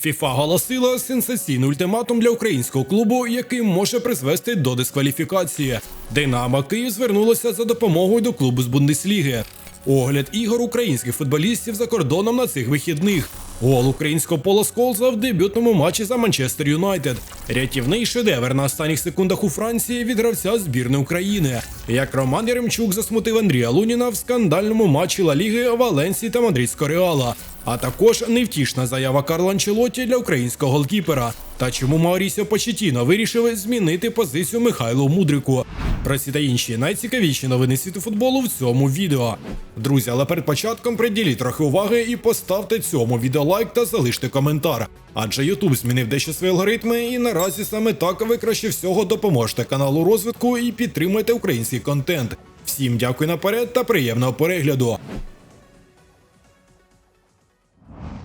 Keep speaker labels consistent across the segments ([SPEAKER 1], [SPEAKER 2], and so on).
[SPEAKER 1] ФІФА оголосила сенсаційний ультиматум для українського клубу, який може призвести до дискваліфікації. Динамо Київ звернулося за допомогою до клубу з Бундесліги. Огляд ігор українських футболістів за кордоном на цих вихідних. Гол українського Пола Сколза в дебютному матчі за Манчестер Юнайтед. Рятівний шедевр на останніх секундах у Франції від гравця збірної України. Як Роман Яремчук засмутив Андрія Луніна в скандальному матчі Ла Ліги Валенсії та Мадридського Реала. А також невтішна заява Карла Анчелотті для українського голкіпера. Та чому Маурісіо Почетіно вирішив змінити позицію Михайлу Мудрику? Про ці та інші найцікавіші новини світу футболу в цьому відео. Друзі, але перед початком приділіть трохи уваги і поставте цьому відео лайк та залиште коментар. Адже YouTube змінив дещо свої алгоритми, і наразі саме так ви краще всього допоможете каналу розвитку і підтримуєте український контент. Всім дякую наперед та приємного перегляду.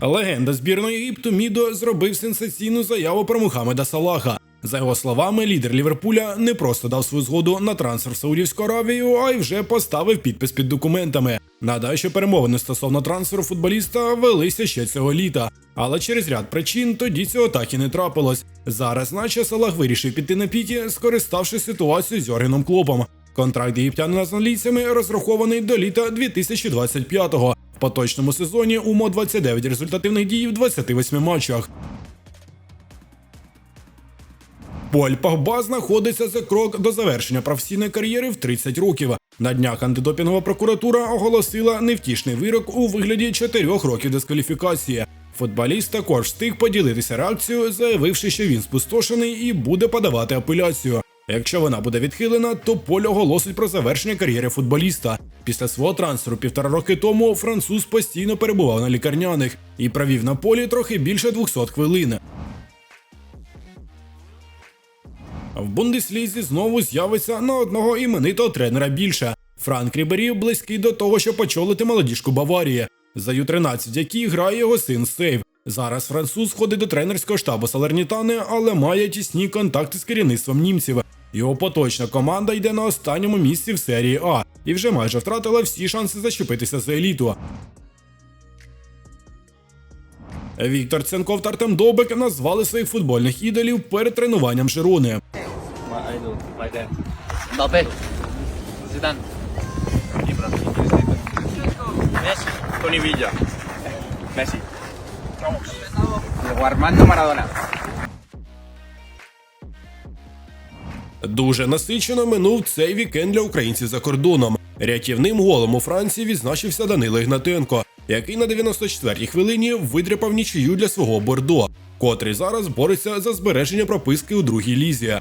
[SPEAKER 1] Легенда збірної Єгипту Мідо зробив сенсаційну заяву про Мухаммеда Салаха. За його словами, лідер Ліверпуля не просто дав свою згоду на трансфер в Саудівську Аравію, а й вже поставив підпис під документами. Нагадаю, що перемовини стосовно трансферу футболіста велися ще цього літа, але через ряд причин тоді цього так і не трапилось. Зараз, наче Салах вирішив піти на піті, скориставшись ситуацією з Йоргеном Клопом. Контракт єгиптянина з англійцями розрахований до літа 2025-го. В поточному сезоні УМО 29 результативних дій в 28 матчах. Поль Погба знаходиться за крок до завершення професійної кар'єри в 30 років. На днях антидопінгова прокуратура оголосила невтішний вирок у вигляді 4 років дискваліфікації. Футболіст також встиг поділитися реакцією, заявивши, що він спустошений і буде подавати апеляцію. Якщо вона буде відхилена, то Поль оголосить про завершення кар'єри футболіста. Після свого трансферу півтора роки тому француз постійно перебував на лікарняних і провів на полі трохи більше 200 хвилин. В Бундеслізі знову з'явиться на одного іменитого тренера більше. Франк Рібері близький до того, щоб очолити молодіжку Баварії, за Ю-13, в якій грає його син Сейв. Зараз француз ходить до тренерського штабу Салернітани, але має тісні контакти з керівництвом німців. Його поточна команда йде на останньому місці в серії А і вже майже втратила всі шанси зачепитися за еліту. Віктор Ценков та Артем Довбек назвали своїх футбольних ідолів перед тренуванням Жирони.
[SPEAKER 2] Right there.
[SPEAKER 3] Mbappé,
[SPEAKER 2] Zidane. Messi.
[SPEAKER 1] Дуже насичено минув цей вікенд для українців за кордоном. Рятівним голом у Франції відзначився Данило Ігнатенко, який на 94-й хвилині видряпав нічию для свого Бордо, котрий зараз бореться за збереження прописки у другій лізі.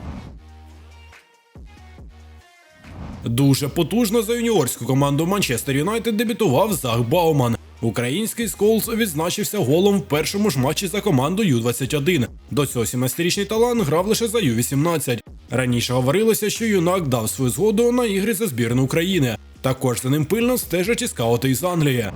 [SPEAKER 1] Дуже потужно за юніорську команду Манчестер Юнайтед дебютував Зах Бауман. Український Сколс відзначився голом в першому ж матчі за команду Ю-21. До цього 17-річний талант грав лише за Ю-18. Раніше говорилося, що юнак дав свою згоду на ігри за збірну України. Також за ним пильно стежать і скаути із Англії.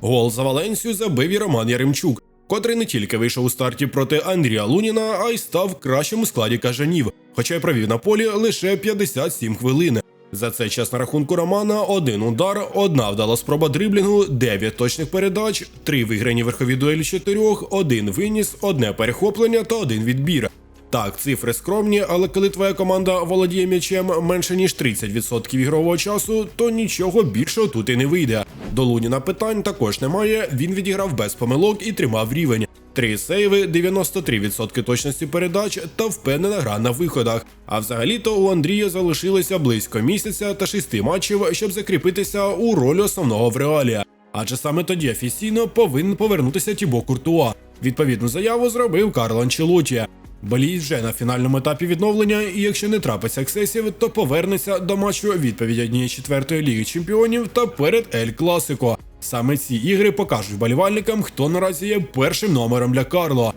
[SPEAKER 1] Гол за Валенсію забив і Роман Яремчук, котрий не тільки вийшов у старті проти Андрія Луніна, а й став кращим у складі кажанів, хоча й провів на полі лише 57 хвилин. За цей час на рахунку Романа один удар, одна вдала спроба дриблінгу, 9 точних передач, три виграні верхові дуелі чотирьох, один виніс, одне перехоплення та один відбір. Так, цифри скромні, але коли твоя команда володіє м'ячем менше ніж 30% ігрового часу, то нічого більшого тут і не вийде. До Луніна питань також немає. Він відіграв без помилок і тримав рівень. Три сейви, 93% точності передач та впевнена гра на виходах. А взагалі-то у Андрія залишилося близько місяця та шести матчів, щоб закріпитися у ролі основного в реалі. Адже саме тоді офіційно повинен повернутися Тібо Куртуа. Відповідну заяву зробив Карло Анчелоті. Болій вже на фінальному етапі відновлення, і якщо не трапиться ексесів, то повернеться до матчу відповідь однієї четвертої ліги чемпіонів та перед Ель Класико. Саме ці ігри покажуть вболівальникам, хто наразі є першим номером для Карло.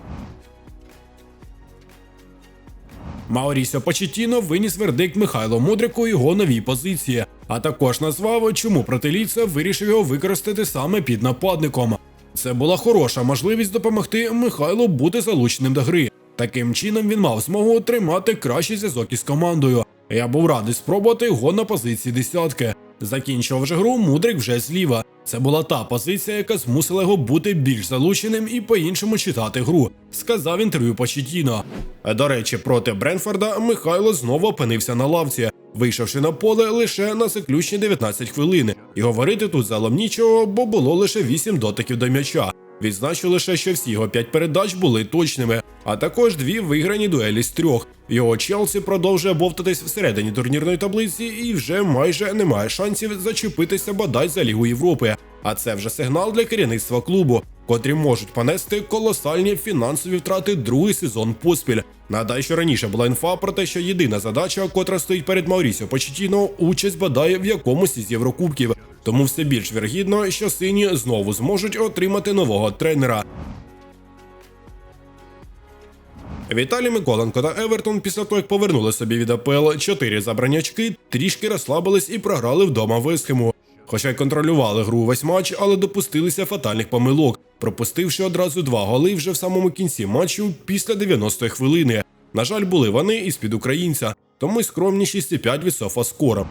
[SPEAKER 1] Маурісіо Почетіно виніс вердикт Михайло Мудрику його новій позиції, а також назвав, чому протилійця вирішив його використати саме під нападником. Це була хороша можливість допомогти Михайлу бути залученим до гри. Таким чином він мав змогу тримати кращий зв'язок із командою. Я був радий спробувати його на позиції десятки. Закінчував же гру Мудрик вже зліва. Це була та позиція, яка змусила його бути більш залученим і по-іншому читати гру, сказав інтерв'ю Почетіно. До речі, проти Бренфорда Михайло знову опинився на лавці, вийшовши на поле лише на заключні 19 хвилин. І говорити тут залом нічого, бо було лише 8 дотиків до м'яча. Відзначу лише, що всі його 5 передач були точними, а також дві виграні дуелі з трьох. Його Челсі продовжує бовтатись всередині турнірної таблиці і вже майже не має шансів зачепитися бодай за Лігу Європи. А це вже сигнал для керівництва клубу, котрі можуть понести колосальні фінансові втрати другий сезон поспіль. Надай, що раніше була інфа про те, що єдина задача, котра стоїть перед Маурісіо Почетіно, участь бодай в якомусь із Єврокубків. Тому все більш вірогідно, що сині знову зможуть отримати нового тренера. Віталій Миколенко та Евертон після того, як повернули собі від АПЛ 4 забрані очки, трішки розслабились і програли вдома Весхему. Хоча й контролювали гру весь матч, але допустилися фатальних помилок, пропустивши одразу два голи вже в самому кінці матчу після 90-ї хвилини. На жаль, були вони і з-під українця, тому й скромні 6,5 від софаскора.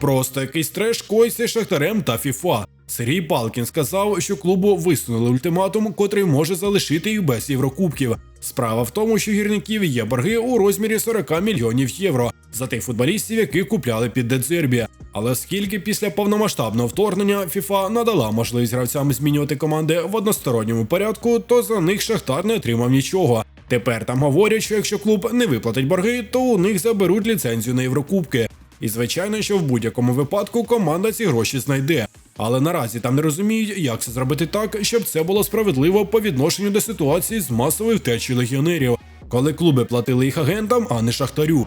[SPEAKER 1] Просто якийсь треш коїться Шахтарем та ФІФА. Сергій Палкін сказав, що клубу висунули ультиматум, котрий може залишити їх без Єврокубків. Справа в тому, що гірників є борги у розмірі 40 мільйонів євро за тих футболістів, які купляли під Дедзербі. Але оскільки після повномасштабного вторгнення ФІФА надала можливість гравцям змінювати команди в односторонньому порядку, то за них Шахтар не отримав нічого. Тепер там говорять, що якщо клуб не виплатить борги, то у них заберуть ліцензію на Єврокубки. І звичайно, що в будь-якому випадку команда ці гроші знайде. Але наразі там не розуміють, як це зробити так, щоб це було справедливо по відношенню до ситуації з масовою втечею легіонерів, коли клуби платили їх агентам, а не шахтарю.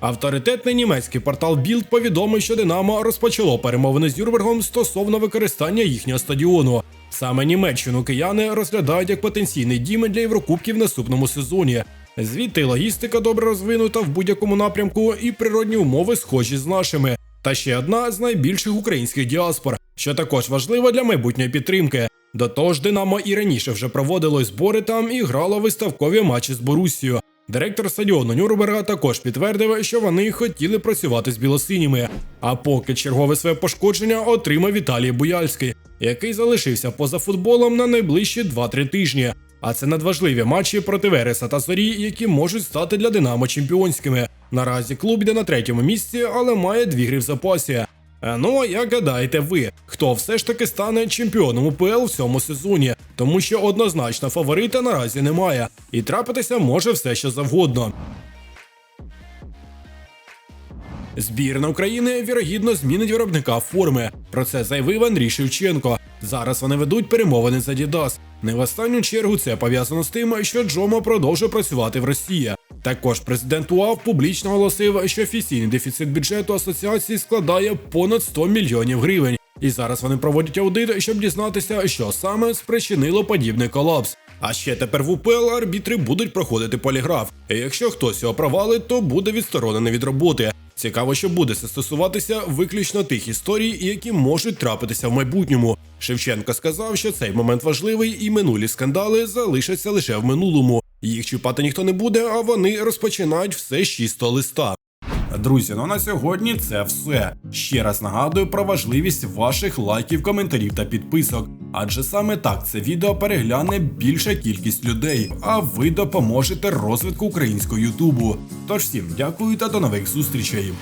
[SPEAKER 1] Авторитетний німецький портал Bild повідомив, що Динамо розпочало перемовини з Юрбергом стосовно використання їхнього стадіону. Саме Німеччину кияни розглядають як потенційний дім для Єврокубків в наступному сезоні. Звідти логістика добре розвинута в будь-якому напрямку, і природні умови схожі з нашими. Та ще одна з найбільших українських діаспор, що також важлива для майбутньої підтримки. До того ж, Динамо і раніше вже проводило збори там і грало виставкові матчі з Борусією. Директор стадіону Нюрнберга також підтвердив, що вони хотіли працювати з білосиніми. А поки чергове своє пошкодження отримав Віталій Буяльський, який залишився поза футболом на найближчі 2-3 тижні. А це надважливі матчі проти Вереса та Зорі, які можуть стати для Динамо чемпіонськими. Наразі клуб йде на третьому місці, але має дві гри в запасі. Е, Ну, як гадаєте ви, хто все ж таки стане чемпіоном УПЛ в цьому сезоні, тому що однозначно фаворита наразі немає, і трапитися може все що завгодно. Збірна України вірогідно змінить виробника форми. Про це заявив Андрій Шевченко. Зараз вони ведуть перемовини з Adidas. Не в останню чергу це пов'язано з тим, що Джомо продовжує працювати в Росії. Також президент УАВ публічно оголосив, що офіційний дефіцит бюджету асоціації складає понад 100 мільйонів гривень. І зараз вони проводять аудит, щоб дізнатися, що саме спричинило подібний колапс. А ще тепер в УПЛ арбітри будуть проходити поліграф. І якщо хтось його провалить, то буде відсторонений від роботи. Цікаво, що буде це стосуватися виключно тих історій, які можуть трапитися в майбутньому. Шевченко сказав, що цей момент важливий, і минулі скандали залишаться лише в минулому. Їх чіпати ніхто не буде, а вони розпочинають все з листа. Друзі, ну на сьогодні це все. Ще раз нагадую про важливість ваших лайків, коментарів та підписок. Адже саме так це відео перегляне більша кількість людей, а ви допоможете розвитку українського Ютубу. Тож всім дякую та до нових зустрічей.